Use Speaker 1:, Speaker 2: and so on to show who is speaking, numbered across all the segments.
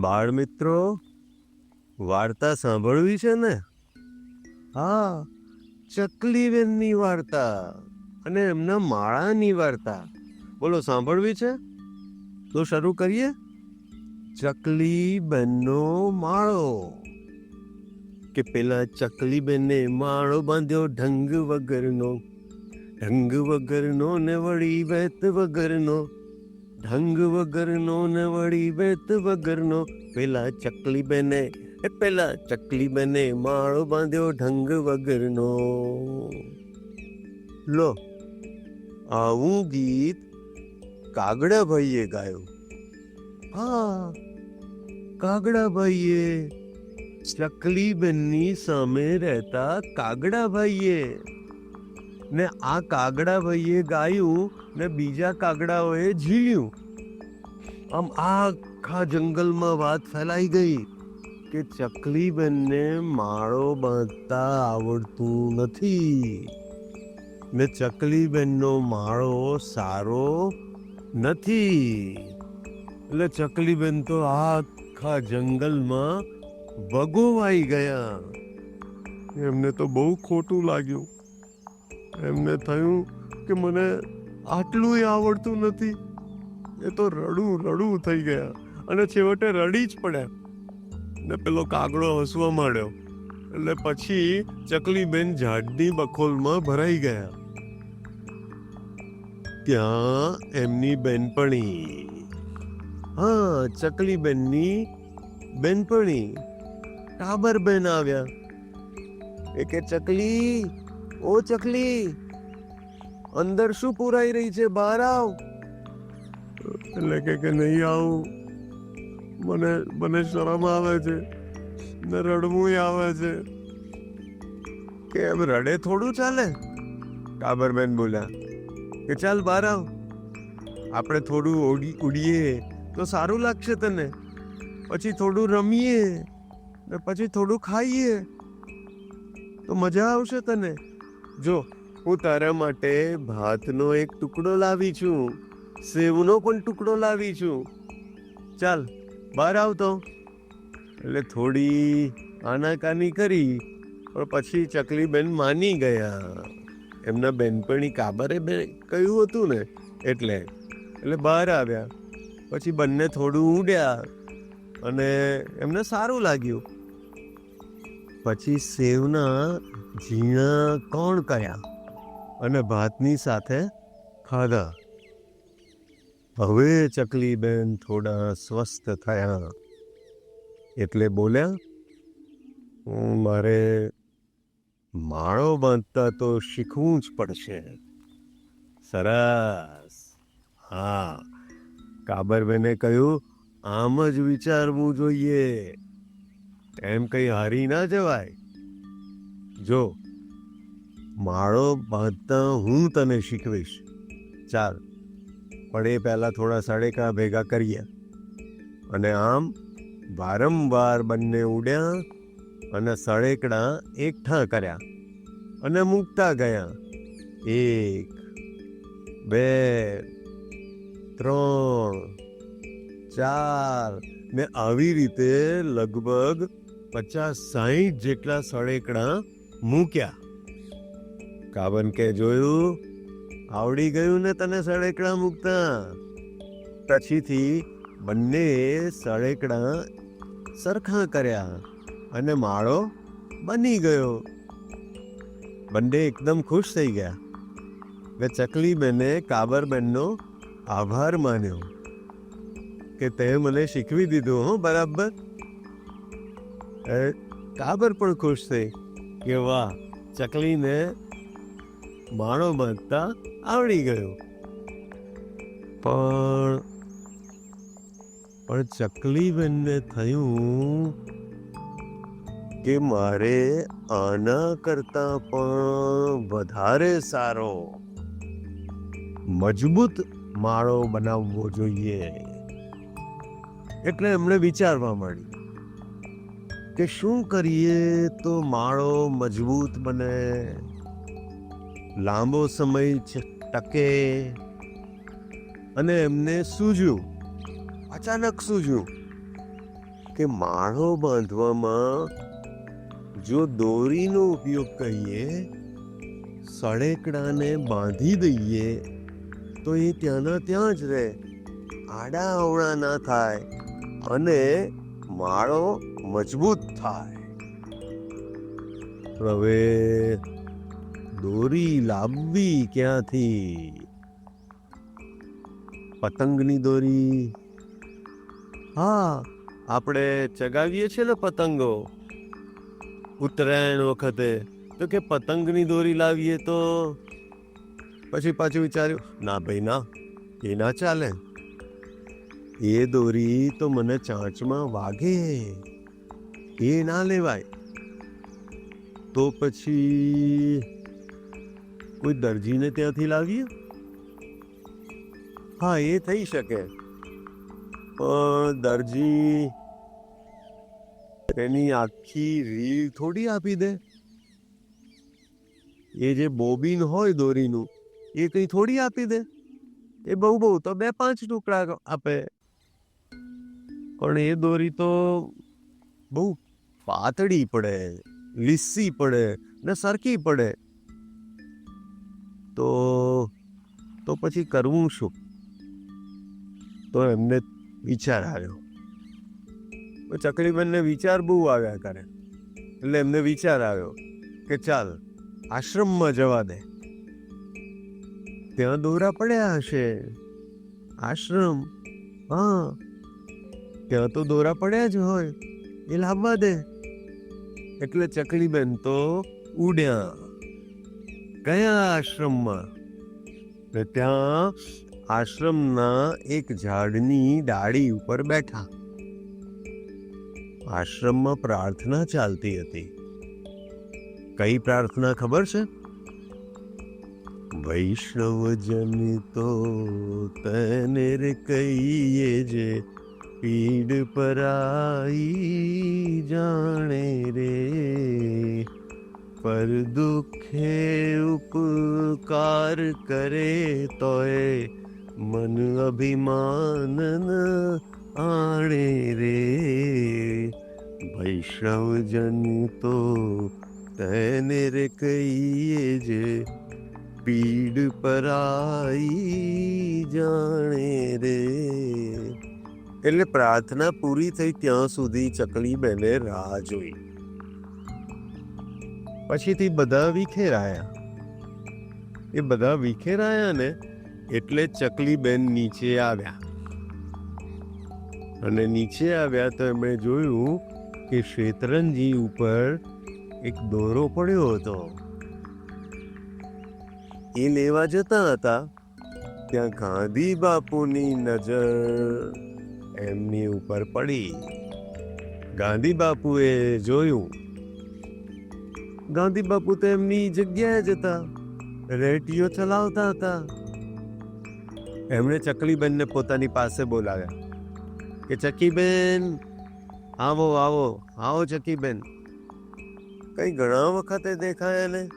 Speaker 1: બાળ મિત્રો, વાર્તા સાંભળવી છે ને? હા ચકલીબેનની વાર્તા અને એમના માળાની વાર્તા. બોલો, સાંભળવી છે? તો શરૂ કરીએ. ચકલીબેનનો માળો. કે પેલા ચકલીબેને માળો બાંધ્યો ઢંગ વગરનો ઢંગ વગરનો ને વળી વેત વગરનો. ઢંગ વગરનો ને વળી બેત વગરનો. પેલા ચકલી બેને એ પેલા ચકલી બેને માળો બાંધ્યો ઢંગ વગરનો. લો, આવું ગીત કાગડા ભાઈએ ગાયું. હા કાગડા ભાઈએ ચકલી બેનની સામે રહેતા કાગડાભાઈએ. ને આ કાગડાભાઈએ ગાયું ને બીજા કાગડાઓએ ઝીલ્યું. આમ આખા જંગલમાં વાત ફેલાઈ ગઈ કે ચકલીબેનને માળો બાંધતા આવડતું નથી. ને ચકલીબેનનો માળો સારો નથી. એટલે ચકલીબેન તો આખા જંગલમાં ભગોવાઈ ગયા. એમને તો બહુ ખોટું લાગ્યું. એમને થયું કે મને આટલું આવડતું નથી. એ તો રડું રડું થઈ ગયા. અને છેવટે રડી જ પડ્યા ને પેલો કાગડો હસવા માંડ્યો. એટલે પછી ચકલીબેન ઝાડની બખોલમાં ભરાઈ ગયા. ત્યાં એમની બેનપણી. હા, ચકલીબેનની બેનપણી. ટાબરબેન આવ્યા. એ કે, ચકલી ઓ ચકલી અંદર શું પુરાઈ રહી છે? બહાર આવ. એટલે કે કે નહીં આવું. મને મને શરમ આવે છે. ને રડવું આવે છે. કે એમ રડે થોડું ચાલે? કાબરબેન બોલ્યા કે ચાલ બહાર આવ. આપણે થોડું ઓડી ઉડીએ તો સારું લાગશે તને. પછી થોડું રમીએ ને પછી થોડું ખાઈએ. તો મજા આવશે તને. જો, હું તારા માટે ભાતનો એક ટુકડો લાવી છું, સેવનો પણ ટુકડો લાવી છું. ચાલ, બહાર આવતો એટલે થોડી આનાકાની કરી, પણ પછી ચકલીબેન માની ગયા. એમના બેનપણી કાબરે બે કહ્યું હતું ને, એટલે એટલે બહાર આવ્યા. પછી બંને થોડું ઊંડ્યા, અને એમને સારું લાગ્યું. પછી સેવના ઝીણા કોણ કર્યા? અને ભાતની સાથે ખાધા. હવે ચકલીબેન થોડા સ્વસ્થ થયા. એટલે બોલ્યા, "હું મારે માળો બાંધતા તો શીખવું જ પડશે. સરસ. હા. કાબરબેને કહ્યું, આમ જ વિચારવું જોઈએ. એમ કઈ હારી ના જવાય. જો, માળો બાંધતા હું તને શીખવીશ. ચાલ પણ એ પહેલાં થોડા સાડેકા ભેગા કરીએ. અને આમ વારંવાર બંને ઉડ્યા અને સળેકડા એકઠા કર્યા અને મૂકતા ગયા. એક, બે, ત્રણ, ચાર. ને આવી રીતે લગભગ પચાસ સાહીઠ જેટલા સળેકડા મૂક્યા. કાબન કે જોયું, આવડી ગયું ને તને સળેકડા મૂકતા? પછીથી બંને સળેકડા સરખા કર્યા અને માળો બની ગયો. બંને એકદમ ખુશ થઈ ગયા. ને ચકલી બેને કાબરબેનનો આભાર માન્યો કે તે મને શીખવી દીધું, હો, બરાબર? કાબર પણ ખુશ થઈ કે વાહ, ચકલીને માળો બાંધતા આવડી ગયો. પણ પણ ચકલીબેનને થયું કે મારે આના કરતા પણ વધારે સારો, મજબૂત માળો બનાવવો જોઈએ. એટલે એમણે વિચારવા માંડ્યું. કે શું કરીએ તો માળો મજબૂત બને, લાંબો સમય ટકે અને એમને સૂઝ્યું અચાનક સૂઝ્યું કે માળો બાંધવામાં જો દોરીનો ઉપયોગ કરીએ, સળેકડાને બાંધી દઈએ, તો એ ત્યાંના ત્યાં જ રહે આડા અવળા ના થાય અને માળો મજબૂત થાય. હવે દોરી લાવવી ક્યાંથી? પતંગની દોરી. હા, આપણે ચગાવીએ છીએ ને પતંગો. ઉત્તરાયણ વખતે. તો કે પતંગની દોરી લાવીએ તો? પછી પાછું વિચાર્યું, ના ભાઈ, ના, એ ના ચાલે. એ દોરી તો મને ચાંચમાં વાગે. એ ના લેવાય. તો પછી કોઈ દરજીને ત્યાંથી લાવીએ? હા, એ થઈ શકે. પણ દરજી એની આખી રીલ થોડી આપી દે. એ જે બોબીન હોય દોરીનું, એ કંઈ થોડી આપી દે. એ બહુ બહુ, તો બે પાંચ ટુકડા આપે. પણ એ દોરી તો બહુ પાતળી પડે, લીસી પડે ને સરકી પડે. તો તો પછી કરવું શું? તો એમને વિચાર આવ્યો. ચકલીબેનને વિચાર બહુ આવ્યા કરે. એટલે એમને વિચાર આવ્યો કે ચાલ, આશ્રમમાં જવા દે. ત્યાં દોરા પડ્યા હશે. આશ્રમ, હા. ત્યાં તો દોરા પડ્યા જ હોય. એ લાવવા દે. એટલે ચકલીબેન તો ઉડ્યા. ગયા આશ્રમમાં? ને ત્યાં આશ્રમના એક ઝાડની ડાળી ઉપર બેઠા. આશ્રમમાં પ્રાર્થના ચાલતી હતી. કઈ પ્રાર્થના ખબર છે? વૈષ્ણવજન તો તને રે કહીએ જે પીડ પરાઈ જાણે રે, પર દુખે ઉપકાર કરે તોય મન અભિમાન આણે રે. વૈષ્ણવજન તો તેને રે કહીએ જે પીડ પરાઈ જાણે રે. એટલે પ્રાર્થના પૂરી થઈ ત્યાં સુધી ચકલી બેને રાહ જોઈ. પછીથી બધા વિખેરાયા. એ બધા વિખેરાયા ને એટલે ચકલી બેન નીચે આવ્યા. અને નીચે આવ્યા તો એમણે જોયું કે શેતરંજી ઉપર એક દોરો પડ્યો હતો. એ લેવા જતા હતા. ત્યાં ગાંધી બાપુની નજર એમની ઉપર પડી. ગાંધી બાપુએ જોયું. ગાંધી બાપુ તો એમની જગ્યાએ જ હતા. રેટીઓ ચલાવતા હતા. એમણે ચકલીબેનને પોતાની પાસે બોલાવ્યા કે, ચકીબેન, આવો આવો આવો ચકીબેન. કઈ ઘણા વખતે દેખાય ને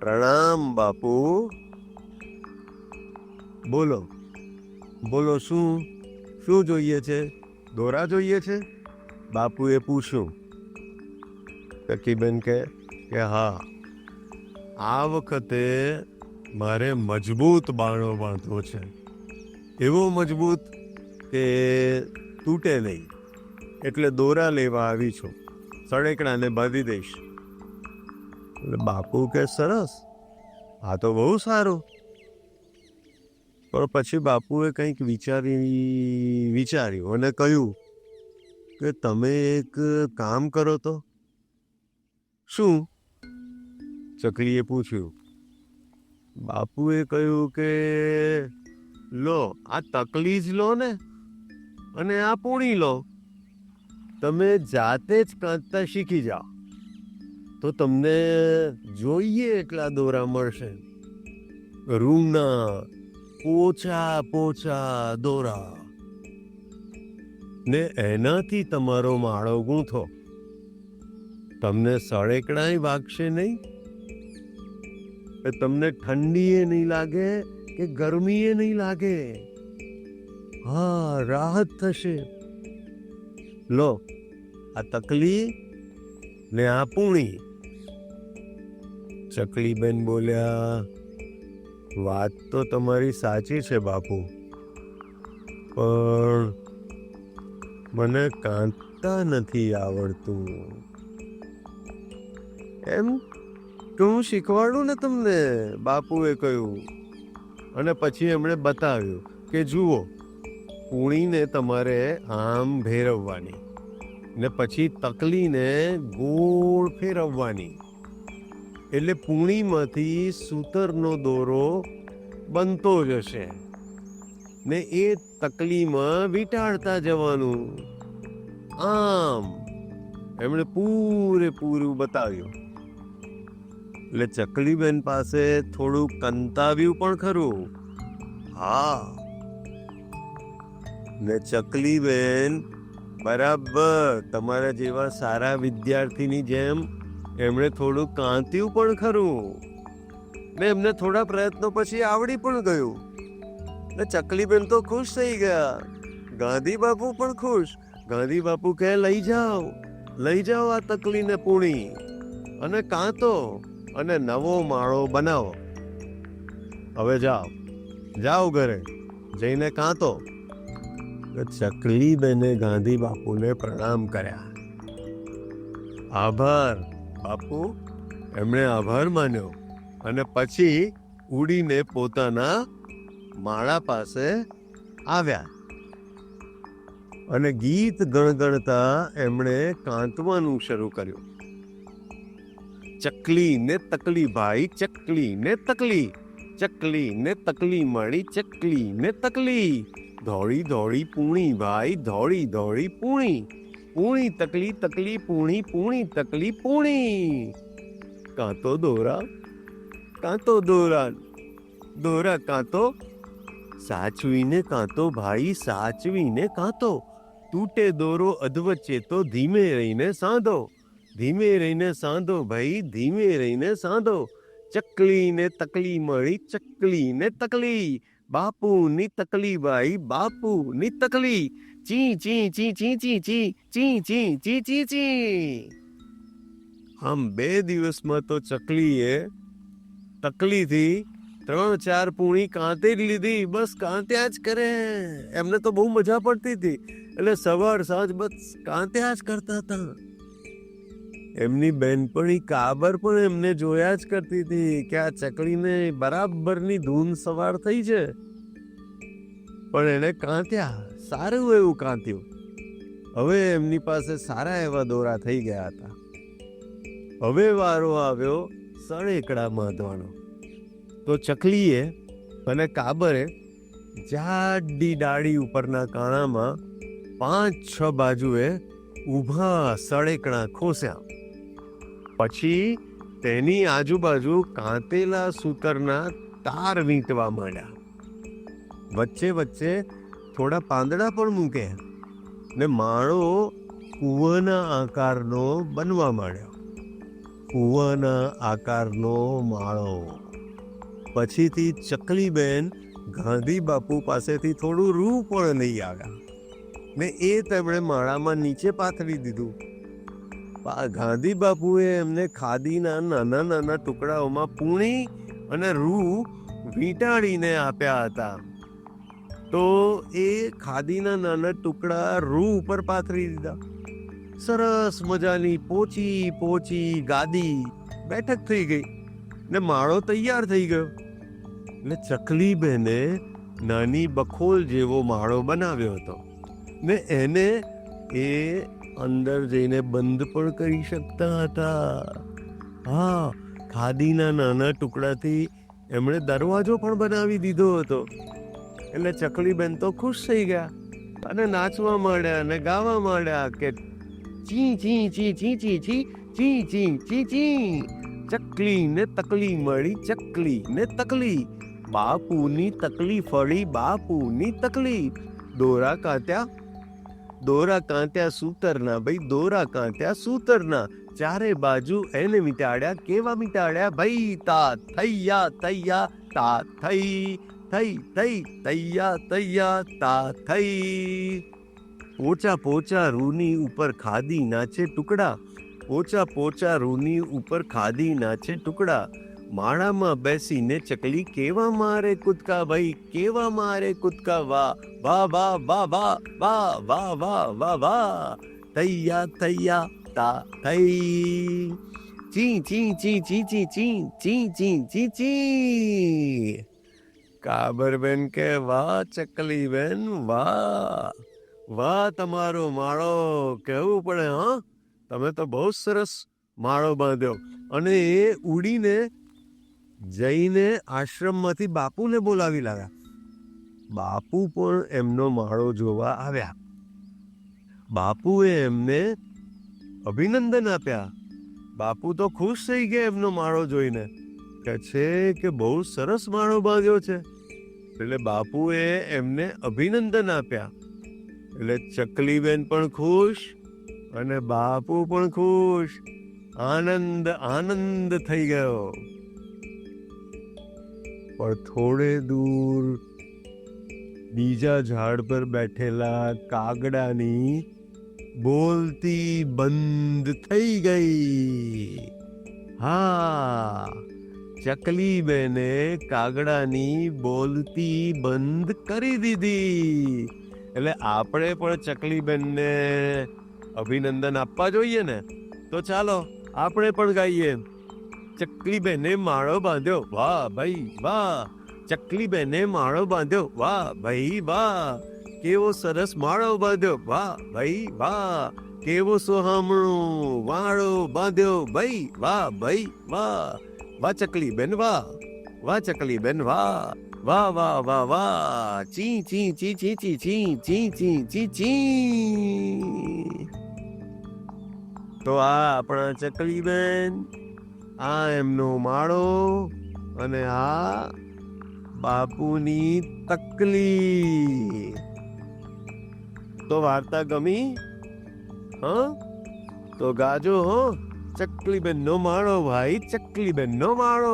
Speaker 1: પ્રણામ બાપુ. બોલો. બોલો, શું? શું જોઈએ છે? દોરા જોઈએ છે? બાપુએ પૂછ્યું. કે કે હા. આ વખતે મારે મજબૂત બાણો બાંધવો છે. એવો મજબૂત કે તૂટે નહીં. એટલે દોરા લેવા આવી છું. સળેકડાને બાંધી દઈશ. એટલે બાપુ કે સરસ. આ તો બહુ સારું. પણ પછી બાપુએ કંઈક વિચારી, વિચાર્યું અને કહ્યું કે તમે એક કામ કરો તો. શું? ચકલીએ પૂછ્યું. બાપુએ કહ્યું કે, લો, આ તકલી જ લો ને અને આ પૂણી લો. તમે જાતે જ કાંતતા શીખી જાઓ. તો તમને જોઈએ એટલા દોરા મળશે. રૂમના પોચા પોચા, દોરા. ને એનાથી તમારો માળો ગૂંથો. તમને સળેકણાય વાગશે નહીં? તમને ઠંડીએ નહીં લાગે કે ગરમીએ નહીં લાગે? હા, રાહત થશે. લો, આ તકલી ને આ પૂણી. ચકલીબેન બોલ્યા વાત તો તમારી સાચી છે, બાપુ. પણ મને કાંતા નથી આવડતું. એમ તો હું શીખવાડું ને તમને, બાપુએ કહ્યું. અને પછી એમણે બતાવ્યું કે જુઓ પૂણીને તમારે આમ ભેરવવાની ને પછી તકલીને ગોળ ફેરવવાની. એટલે પૂણીમાંથી સૂતરનો દોરો બનતો જશે ને એ તકલીમાં વીંટાળતા જવાનું. આમ, એમણે પૂરેપૂરું બતાવ્યું. એટલે ચકલીબેન પાસે થોડું કંતાવ્યું પણ ખરું. હા. ને ચકલીબેન બરાબર તમારા જેવા સારા વિદ્યાર્થીની જેમ એમણે થોડું કાંત્યું પણ ખરું. ને એમને થોડા પ્રયત્નો પછી આવડી પણ ગયું. ને ચકલીબેન તો ખુશ થઈ ગયા. ગાંધી બાપુ પણ ખુશ. ગાંધી બાપુ કહે, લઈ જાઓ. લઈ જાઓ આ તકલીને પૂણી. અને કાંતો. અને નવો માળો બનાવો. હવે જાઓ. જાઓ ઘરે. જઈને કાંતો. ચકલી બેને ગાંધી બાપુને પ્રણામ કર્યા. આભાર. બાપુ, એમણે આભાર માન્યો અને પછી ઉડીને પોતાના માળા પાસે આવ્યા. અને ગીત ગણગણતા એમણે કાંતવાનું શરૂ કર્યું. ચકલી ને તકલી ભાઈ ચકલી ને તકલી ચકલી ને તકલી મળી ચકલી ને તકલી. ધોળી ધોળી પૂણી ભાઈ, ધોળી ધોળી પૂણી. પૂણી તકલી તકલી, પૂણી પૂણી, તકલી, પૂણી. કાં તો દોરા, કાં તો દોરા દોરા કાં તો સાચવીને કાં તો ભાઈ, સાચવીને કાં તો તૂટે દોરો અધવચ્ચે તો ધીમે રહીને સાંધો, ધીમે રહીને સાંધો ભાઈ, ધીમે રહીને સાંધો. ચકલીને તકલી મળી, ચકલીને તકલી, બાપુની તકલી ભાઈ, બાપુની તકલી. ચી ચી ચી ચી ચી ચી ચી ચી ચી ચી ચી આમ બે દિવસમાં તો ચકલીએ તકલીથી ત્રણ ચાર પૂણી કાંતે જ લીધી બસ કાંત્યા જ કરે એમને તો બહુ મજા પડતી હતી એટલે સવાર સાંજ બસ કાંત્યા જ કરતા હતા એમની બેનપણી કાબર પણ એમને જોયા જ કરતી હતી કે આ ચકલીને બરાબરની ધૂન સવાર થઈ છે પણ એને કાંત્યા સારું એવું કાંત્યું હવે એમની પાસે સારા એવા દોરા થઈ ગયા હતા. હવે વારો આવ્યો સળેકડા બાંધવાનો. તો ચકલીએ અને કાબરે જાડી ડાળી ઉપરના કાણામાં પાંચ છ બાજુએ ઊભા સળેકણા ખોસ્યા. પછી તેની આજુબાજુ કાંતેલા સૂતરના તાર વીંટવા માંડ્યા. વચ્ચે વચ્ચે થોડા પાંદડા પણ મૂક્યા ને માળો કૂવાના આકારનો બનવા માંડ્યો. કૂવાના આકારનો માળો. પછીથી ચકલીબેન ગાંધી બાપુ પાસેથી થોડું રૂ પણ લઈ આવ્યા. ને એ તેમણે માળામાં નીચે પાથરી દીધું. ગાંધી બાપુએ એમને ખાદીના નાના નાના ટુકડાઓમાં પૂણી અને રૂ વીંટાળીને આપ્યા હતા. તો એ ખાદીના નાના ટુકડા રૂ ઉપર પાથરી દીધા. સરસ મજાની પોચી પોચી ગાદી બેઠક થઈ ગઈ ને માળો તૈયાર થઈ ગયો. ને ચકલી બહેને નાની બખોલ જેવો માળો બનાવ્યો હતો ને એને એ અંદર જઈને બંધ પણ કરી શકતા હતા. હા, ખાદીના નાના ટુકડાથી એમણે દરવાજો પણ બનાવી દીધો હતો. એટલે ચકલીબેન તો ખુશ થઈ ગયા. અને નાચવા માંડ્યા અને ગાવા માંડ્યા કે ચી ચી ચી ચી ચી ચી ચી ચી ચી ચી. ચકલી ને તકલી મળી ચકલી ને તકલી. બાપુની તકલી ફળી, બાપુની તકલી. દોરા કાંત્યા દોરા કાંત્યા સૂતરના, ભાઈ, દોરા કાંત્યા સૂતરના. ચારે બાજુ એને મીટાડ્યા, કેવા મીટાડ્યા? ભાઈ, તા, થૈયા થૈયા, તા, થઈ. થઈ થઈ તૈયા તૈયા, તા થઈ પોચા પોચા રૂની ઉપર ખાદી નાચે ટુકડા. પોચા પોચા રૂની ઉપર ખાદી નાચે ટુકડા. માળામાં બેસીને ચકલી કેવા મારે કૂદકા ભાઈ? કેવા મારે કૂદકા? વાહ વાહ વાહ વાહ વાહ વાહ વાહ વાહ વાહ વાહ તૈયા તૈયા, તા થઈ ચી ચી ચી ચી ચી ચી ચી ચી ચી ચી. કાબરબેન કે, વાહ, ચકલી બેન, વાહ વાહ, તમારો માળો કહેવું પડે, હા? તમે તો બહુ સરસ માળો બાંધ્યો. અને એ ઉડીને જઈને આશ્રમમાંથી બાપુને બોલાવી લાવ્યા. બાપુ પણ એમનો માળો જોવા આવ્યા. બાપુએ એમને અભિનંદન આપ્યા. બાપુ તો ખુશ થઈ ગયા એમનો માળો જોઈને. કે છે કે બહુ સરસ માળો બાંધ્યો છે. એટલે બાપુએ એમને અભિનંદન આપ્યા. એટલે ચકલીબેન પણ ખુશ અને બાપુ પણ ખુશ. આનંદ આનંદ થઈ ગયો. પણ થોડે દૂર બીજા ઝાડ પર બેઠેલા કાગડાની બોલતી બંધ થઈ ગઈ. હા. ચકલી બેને કાગડાની બોલતી બંધ કરી દીધી. એટલે આપણે પણ ચકલી બેનને અભિનંદન આપવા જોઈએ ને? તો ચાલો, આપણે પણ ગાઈએ. ચકલી બેને માળો બાંધ્યો. વાહ ભાઈ, વાહ. ચકલી બેને માળો બાંધ્યો. વાહ ભાઈ, વાહ. કેવો સરસ માળો બાંધ્યો. વાહ ભાઈ, વાહ. કેવો સોહામણું વાળો બાંધ્યો. ભાઈ, વાહ ભાઈ, વાહ. વાહ ચકલી બેન, વાહ. વાહ ચકલી બેન, વાહ. વાહ વાહ વાહ વાહ. ચી ચી ચી ચી ચી ચી ચી ચી ચી ચી. તો આ આપણા ચકલી બેન, આ એમનો માળો અને આ બાપુની તકલી તો વાર્તા ગમી? હ? તો ગાજો, હો? ચકલીબેન નો માળો ભાઈ ચકલીબેન નો માળો.